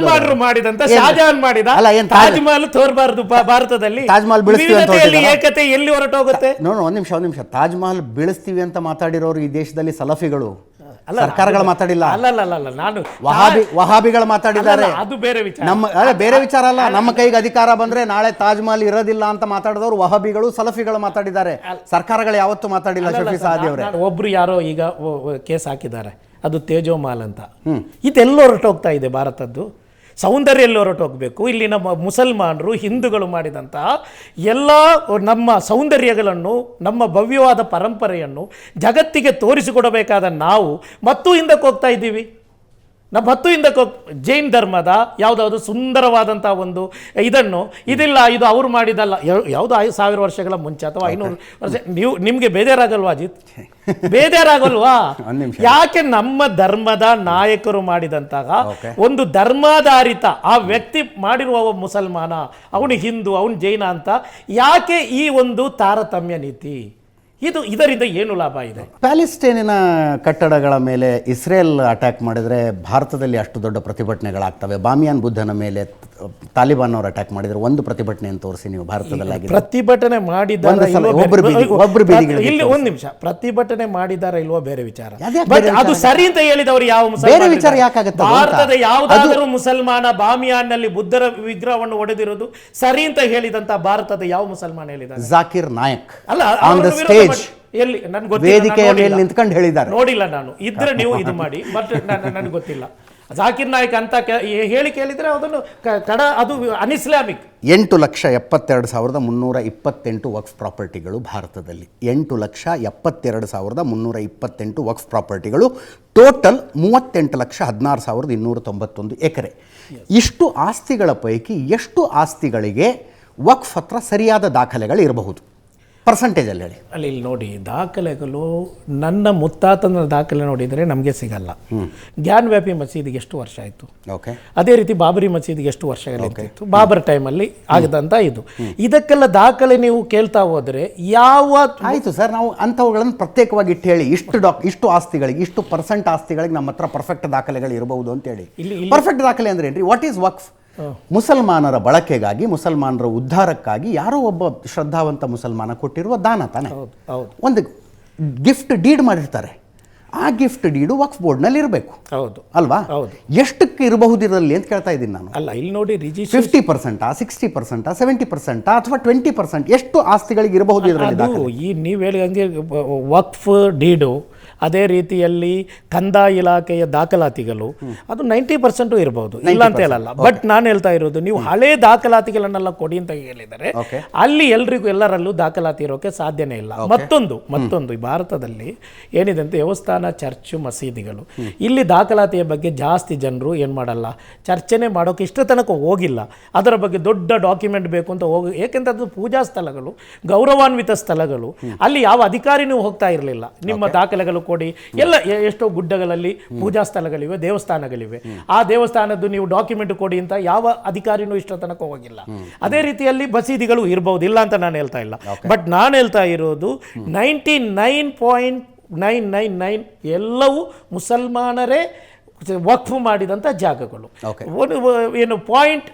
ಮುಸಲ್ಮಾನರು ಮಾಡಿದಂತ? ಶಾಜಹಾನ್ ಮಾಡಿದ ಅಲ್ಲ, ಏನ್ ತಾಜ್- ಮಹಲ್ ತೋರ್ಬಾರ್ದು ಭಾರತದಲ್ಲಿ. ತಾಜ್ ಮಹಲ್ ಬೀಳಿಸ್ತೀವಿ ಅಂತ ವಿವಿಧತೆಯಲ್ಲಿ ಹೊರಟಿದ್ದಾರಾ? ಏಕತೆ ಎಲ್ಲಿ ಹೊರಟೋಗುತ್ತೆ? ನೋಡು ಒಂದ್ ನಿಮಿಷ ಒಂದ್ ನಿಮಿಷ. ತಾಜ್ ಮಹಲ್ ಬೀಳಿಸ್ತೀವಿ ಅಂತ ಮಾತಾಡಿರೋರು ಈ ದೇಶದಲ್ಲಿ ಸಲಫಿಗಳು. ಅಲ್ಲ, ಸರ್ಕಾರಗಳು ಮಾತಾಡಿಲ್ಲ. ಅಲ್ಲ ಅಲ್ಲ ಅಲ್ಲ, ಅಲ್ಲ ನಾನು ವಹಾಬಿ ವಹಾಬಿಗಳು ಮಾತಾಡಿದ್ದಾರೆ. ಅಲ್ಲ, ಅದು ಬೇರೆ ವಿಚಾರ. ನಮ್ಮ ಅಲ್ಲ ಬೇರೆ ವಿಚಾರ ಅಲ್ಲ. ನಮ್ಮ ಕೈಗೆ ಅಧಿಕಾರ ಬಂದ್ರೆ ನಾಳೆ ತಾಜ್ ಮಹಲ್ ಇರೋದಿಲ್ಲ ಅಂತ ಮಾತಾಡಿದವರು ವಹಾಬಿಗಳು ಸಲಫಿಗಳು ಮಾತಾಡಿದ್ದಾರೆ. ಸರ್ಕಾರಗಳು ಯಾವತ್ತೂ ಮಾತಾಡಿಲ್ಲ ಅಲ್ಲ, ಶಫಿ ಸಾದಿ ಅವರೇ. ನಾನ್ ಒಬ್ರು ಯಾರೋ ಈಗ ಕೇಸ್ ಹಾಕಿದ್ದಾರೆ. ಅದು ತೇಜೋಮಾಲ್ ಅಂತ. ಇದೆಲ್ಲ ಹೊರಟೋಗ್ತಾ ಇದೆ ಭಾರತದ್ದು. ಸೌಂದರ್ಯ ಎಲ್ಲಿ ಹೊರಟೋಗ್ಬೇಕು. ಇಲ್ಲಿ ನಮ್ಮ ಮುಸಲ್ಮಾನರು, ಹಿಂದೂಗಳು ಮಾಡಿದಂತಹ ಎಲ್ಲ ನಮ್ಮ ಸೌಂದರ್ಯಗಳನ್ನು, ನಮ್ಮ ಭವ್ಯವಾದ ಪರಂಪರೆಯನ್ನು ಜಗತ್ತಿಗೆ ತೋರಿಸಿಕೊಡಬೇಕಾದ ನಾವು ಮತ್ತೂ ಹಿಂದಕ್ಕೆ ಹೋಗ್ತಾ ಇದ್ದೀವಿ. ನಮ್ಮ ಹತ್ತು ಹಿಂದಕ್ಕೆ ಜೈನ್ ಧರ್ಮದ ಯಾವುದಾದ್ರು ಸುಂದರವಾದಂಥ ಒಂದು ಇದನ್ನು ಇದಿಲ್ಲ ಇದು ಅವ್ರು ಮಾಡಿದಲ್ಲ. ಯಾವುದು ಐದು ಸಾವಿರ ವರ್ಷಗಳ ಮುಂಚೆ ಅಥವಾ ಐನೂರು ವರ್ಷ ನೀವು ನಿಮಗೆ ಬೇಜಾರಾಗಲ್ವಾ ಅಜಿತ್? ಬೇಜಾರಾಗಲ್ವಾ. ಯಾಕೆ ನಮ್ಮ ಧರ್ಮದ ನಾಯಕರು ಮಾಡಿದಂತಹ ಒಂದು ಧರ್ಮಾಧಾರಿತ ಆ ವ್ಯಕ್ತಿ ಮಾಡಿರುವ ಮುಸಲ್ಮಾನ ಅವನು ಹಿಂದೂ ಅವನು ಜೈನ ಅಂತ ಯಾಕೆ ಈ ಒಂದು ತಾರತಮ್ಯ ನೀತಿ? ಇದು ಇದರಿಂದ ಏನು ಲಾಭ ಇದೆ? ಪ್ಯಾಲೆಸ್ಟೈನಿನ ಕಟ್ಟಡಗಳ ಮೇಲೆ ಇಸ್ರೇಲ್ ಅಟ್ಯಾಕ್ ಮಾಡಿದರೆ ಭಾರತದಲ್ಲಿ ಅಷ್ಟು ದೊಡ್ಡ ಪ್ರತಿಭಟನೆಗಳಾಗ್ತವೆ. ಬಾಮಿಯಾನ್ ಬುದ್ಧನ ಮೇಲೆ ತಾಲಿಬಾನ್ ಅವರು ಅಟ್ಯಾಕ್ ಮಾಡಿದ್ರು. ಒಂದು ಪ್ರತಿಭಟನೆಯನ್ನು ತೋರಿಸಿ ನೀವು ಭಾರತದಲ್ಲಿ ಪ್ರತಿಭಟನೆ ಮಾಡಿದ್ದಾರೆ ಇಲ್ಲಿ ಒಂದು ನಿಮಿಷ. ಪ್ರತಿಭಟನೆ ಮಾಡಿದಾರ ಇಲ್ವೋ ಬೇರೆ ವಿಚಾರ. ಅದು ಸರಿ ಅಂತ ಹೇಳಿದವರು ಯಾವ ಬೇರೆ ವಿಚಾರ ಯಾಕಾಗುತ್ತೆ ಭಾರತದ ಅಂತ? ಯಾವುದಾದರೂ ಮುಸಲ್ಮಾನ ಬಾಮಿಯಾನ್ನಲ್ಲಿ ಬುದ್ಧರ ವಿಗ್ರಹವನ್ನು ಒಡೆದಿರೋದು ಸರಿ ಅಂತ ಹೇಳಿದಂತ ಭಾರತದ ಯಾವ ಮುಸಲ್ಮಾನ ಹೇಳಿದ ಜಾಕಿರ್ ನಾಯಕ್ ಅಲ್ಲ ಆನ್ ದ ಸ್ಟೇಜ್ ಎಲ್ಲಿ? ನನ್ಗೆ ವೇದಿಕೆಯ ಮೇಲೆ ನಿಂತ್ಕೊಂಡು ಹೇಳಿದ್ದಾರೆ. ನೋಡಿಲ್ಲ ನಾನು. ಇದ್ರೆ ನೀವು ಇದು ಮಾಡಿ ಬಟ್ ನನಗೆ ಗೊತ್ತಿಲ್ಲ. ಜಾಕಿರ್ ನಾಯಕ್ ಅಂತ ಹೇಳಿ ಕೇಳಿದ್ರೆ ಅದನ್ನು ಕಡ ಅದು ಅನಿಸ್ಲಾಮಿಕ್ ಎಂಟು ಲಕ್ಷ ಎಪ್ಪತ್ತೆರಡು ಸಾವಿರದ ಮುನ್ನೂರ ಇಪ್ಪತ್ತೆಂಟು ವಕ್ಫ್ ಪ್ರಾಪರ್ಟಿಗಳು ಭಾರತದಲ್ಲಿ. ಎಂಟು ಲಕ್ಷ ಎಪ್ಪತ್ತೆರಡು ಸಾವಿರದ ಮುನ್ನೂರ ಇಪ್ಪತ್ತೆಂಟು ವಕ್ಫ್ ಪ್ರಾಪರ್ಟಿಗಳು, ಟೋಟಲ್ ಮೂವತ್ತೆಂಟು ಲಕ್ಷ ಹದಿನಾರು ಸಾವಿರದ ಇನ್ನೂರ ತೊಂಬತ್ತೊಂದು ಎಕರೆ. ಇಷ್ಟು ಆಸ್ತಿಗಳ ಪೈಕಿ ಎಷ್ಟು ಆಸ್ತಿಗಳಿಗೆ ವಕ್ಫ್ ಹತ್ರ ಸರಿಯಾದ ದಾಖಲೆಗಳು ಇರಬಹುದು ಪರ್ಸಂಟೇಜಲ್ಲಿ ಹೇಳಿ. ಅಲ್ಲಿ ಇಲ್ಲಿ ನೋಡಿ ದಾಖಲೆಗಳು ನನ್ನ ಮುತ್ತಾತನ ದಾಖಲೆ ನೋಡಿದರೆ ನಮಗೆ ಸಿಗಲ್ಲ. ಜ್ಞಾನವ್ಯಾಪಿ ಮಸೀದಿಗೆ ಎಷ್ಟು ವರ್ಷ ಆಯಿತು? ಓಕೆ ಅದೇ ರೀತಿ ಬಾಬರಿ ಮಸೀದಿಗೆ ಎಷ್ಟು ವರ್ಷ ಇತ್ತು? ಬಾಬರ್ ಟೈಮಲ್ಲಿ ಆಗದಂತ ಇದು. ಇದಕ್ಕೆಲ್ಲ ದಾಖಲೆ ನೀವು ಕೇಳ್ತಾ ಹೋದರೆ ಯಾವ ಆಯಿತು ಸರ್ ನಾವು ಅಂಥವುಗಳನ್ನು ಪ್ರತ್ಯೇಕವಾಗಿ ಇಟ್ಟು ಹೇಳಿ. ಇಷ್ಟು ಡಾಕ್ ಇಷ್ಟು ಆಸ್ತಿಗಳಿಗೆ ಇಷ್ಟು ಪರ್ಸೆಂಟ್ ಆಸ್ತಿಗಳಿಗೆ ನಮ್ಮ ಹತ್ರ ಪರ್ಫೆಕ್ಟ್ ದಾಖಲೆಗಳು ಇರಬಹುದು ಅಂತೇಳಿ ಇಲ್ಲಿ- ಪರ್ಫೆಕ್ಟ್ ದಾಖಲೆ ಅಂದ್ರೆ ಏನ್ರಿ? ವಾಟ್ ಈಸ್ ವಕ್ಫ್ ಮುಸಲ್ಮಾನರ ಬಳಕೆಗಾಗಿ ಮುಸಲ್ಮಾನರ ಉದ್ಧಾರಕ್ಕಾಗಿ ಯಾರೋ ಒಬ್ಬ ಶ್ರದ್ಧಾವಂತ ಮುಸಲ್ಮಾನ ಕೊಟ್ಟಿರುವ ದಾನ ತಾನೆ. ಹೌದು ಹೌದು. ಒಂದು ಗಿಫ್ಟ್ ಡೀಡ್ ಮಾಡಿರ್ತಾರೆ. ಆ ಗಿಫ್ಟ್ ಡೀಡು ವಕ್ಫ್ ಬೋರ್ಡ್ನಲ್ಲಿ ಇರಬೇಕು. ಹೌದು ಅಲ್ವಾ? ಹೌದು. ಎಷ್ಟಕ್ಕೆ ಇರಬಹುದು ಇದರಲ್ಲಿ ಅಂತ ಕೇಳ್ತಾ ಇದ್ದೀನಿ ನಾನು. ಅಲ್ಲ ಇಲ್ಲಿ ನೋಡಿ ಫಿಫ್ಟಿ ಪರ್ಸೆಂಟಾ ಸಿಕ್ಸ್ಟಿ ಪರ್ಸೆಂಟಾ ಸೆವೆಂಟಿ ಪರ್ಸೆಂಟಾ ಅಥವಾ ಟ್ವೆಂಟಿ ಪರ್ಸೆಂಟ್ ಎಷ್ಟು ಆಸ್ತಿಗಳಿಗೆ ಇರಬಹುದು ಇದರಲ್ಲಿ ಈ ನೀವು ಹೇಳಿ ಹಂಗೆ ವಕ್ಫ್ ಡೀಡು ಅದೇ ರೀತಿಯಲ್ಲಿ ಕಂದಾಯ ಇಲಾಖೆಯ ದಾಖಲಾತಿಗಳು ಅದು ನೈಂಟಿ ಪರ್ಸೆಂಟು ಇರಬಹುದು ಇಲ್ಲ ಅಂತ ಹೇಳಲ್ಲ. ಬಟ್ ನಾನು ಹೇಳ್ತಾ ಇರೋದು ನೀವು ಹಳೆ ದಾಖಲಾತಿಗಳನ್ನೆಲ್ಲ ಕೊಡಿ ಅಂತ ಹೇಳಿದರೆ ಅಲ್ಲಿ ಎಲ್ರಿಗೂ ಎಲ್ಲರಲ್ಲೂ ದಾಖಲಾತಿ ಇರೋಕೆ ಸಾಧ್ಯನೇ ಇಲ್ಲ. ಮತ್ತೊಂದು ಮತ್ತೊಂದು ಈ ಭಾರತದಲ್ಲಿ ಏನಿದೆ ಅಂತ ದೇವಸ್ಥಾನ ಚರ್ಚ್ ಮಸೀದಿಗಳು. ಇಲ್ಲಿ ದಾಖಲಾತಿಯ ಬಗ್ಗೆ ಜಾಸ್ತಿ ಜನರು ಏನು ಮಾಡಲ್ಲ. ಚರ್ಚೆನೆ ಮಾಡೋಕೆ ಇಷ್ಟ ತನಕ ಹೋಗಿಲ್ಲ. ಅದರ ಬಗ್ಗೆ ದೊಡ್ಡ ಡಾಕ್ಯುಮೆಂಟ್ ಬೇಕು ಅಂತ ಹೋಗಿ ಏಕೆಂದ್ರೆ ಅದು ಪೂಜಾ ಸ್ಥಳಗಳು ಗೌರವಾನ್ವಿತ ಸ್ಥಳಗಳು. ಅಲ್ಲಿ ಯಾವ ಅಧಿಕಾರಿನೂ ಹೋಗ್ತಾ ಇರಲಿಲ್ಲ. ನಿಮ್ಮ ದಾಖಲೆಗಳು ಕೊಡಿ. ಎಲ್ಲ ಎಷ್ಟೋ ಗುಡ್ಡಗಳಲ್ಲಿ ಪೂಜಾ ಸ್ಥಳಗಳಿವೆ ದೇವಸ್ಥಾನಗಳಿವೆ. ಆ ದೇವಸ್ಥಾನದ್ದು ನೀವು ಡಾಕ್ಯುಮೆಂಟ್ ಕೊಡಿ ಅಂತ ಯಾವ ಅಧಿಕಾರಿನೂ ಇಷ್ಟ ತನಕ ಹೋಗಿಲ್ಲ. ಅದೇ ರೀತಿಯಲ್ಲಿ ಬಸೀದಿಗಳು ಇರಬಹುದು ಇಲ್ಲ ಅಂತ ನಾನು ಹೇಳ್ತಾ ಇಲ್ಲ. ಬಟ್ ನಾನು ಹೇಳ್ತಾ ಇರೋದು ninety nine point nine nine nine ಎಲ್ಲವೂ ಮುಸಲ್ಮಾನರೇ ವಕ್ಫ್ ಮಾಡಿದಂಥ ಜಾಗಗಳು. ಏನು ಪಾಯಿಂಟ್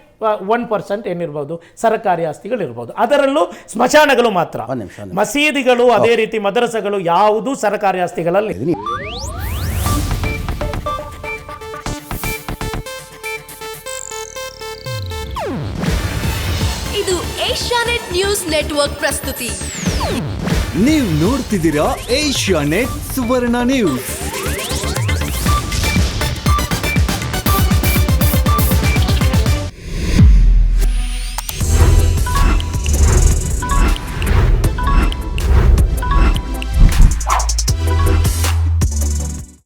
ಒನ್ ಪರ್ಸೆಂಟ್ ಏನಿರ್ಬೋದು ಸರ್ಕಾರಿ ಆಸ್ತಿಗಳು ಇರ್ಬೋದು ಅದರಲ್ಲೂ ಸ್ಮಶಾನಗಳು ಮಾತ್ರ. ಒಂದ್ ನಿಮಿಷ, ಮಸೀದಿಗಳು ಅದೇ ರೀತಿ ಮದರಸಗಳು ಯಾವುದೂ ಸರ್ಕಾರಿ ಆಸ್ತಿಗಳಲ್ಲಿ ಇದು ಏಷ್ಯಾನೆಟ್ ನ್ಯೂಸ್ ನೆಟ್ವರ್ಕ್ ಪ್ರಸ್ತುತಿ. ನೀವು ನೋಡ್ತಿದ್ದೀರಾ ಏಷ್ಯಾ ನೆಟ್ ಸುವರ್ಣ ನ್ಯೂಸ್.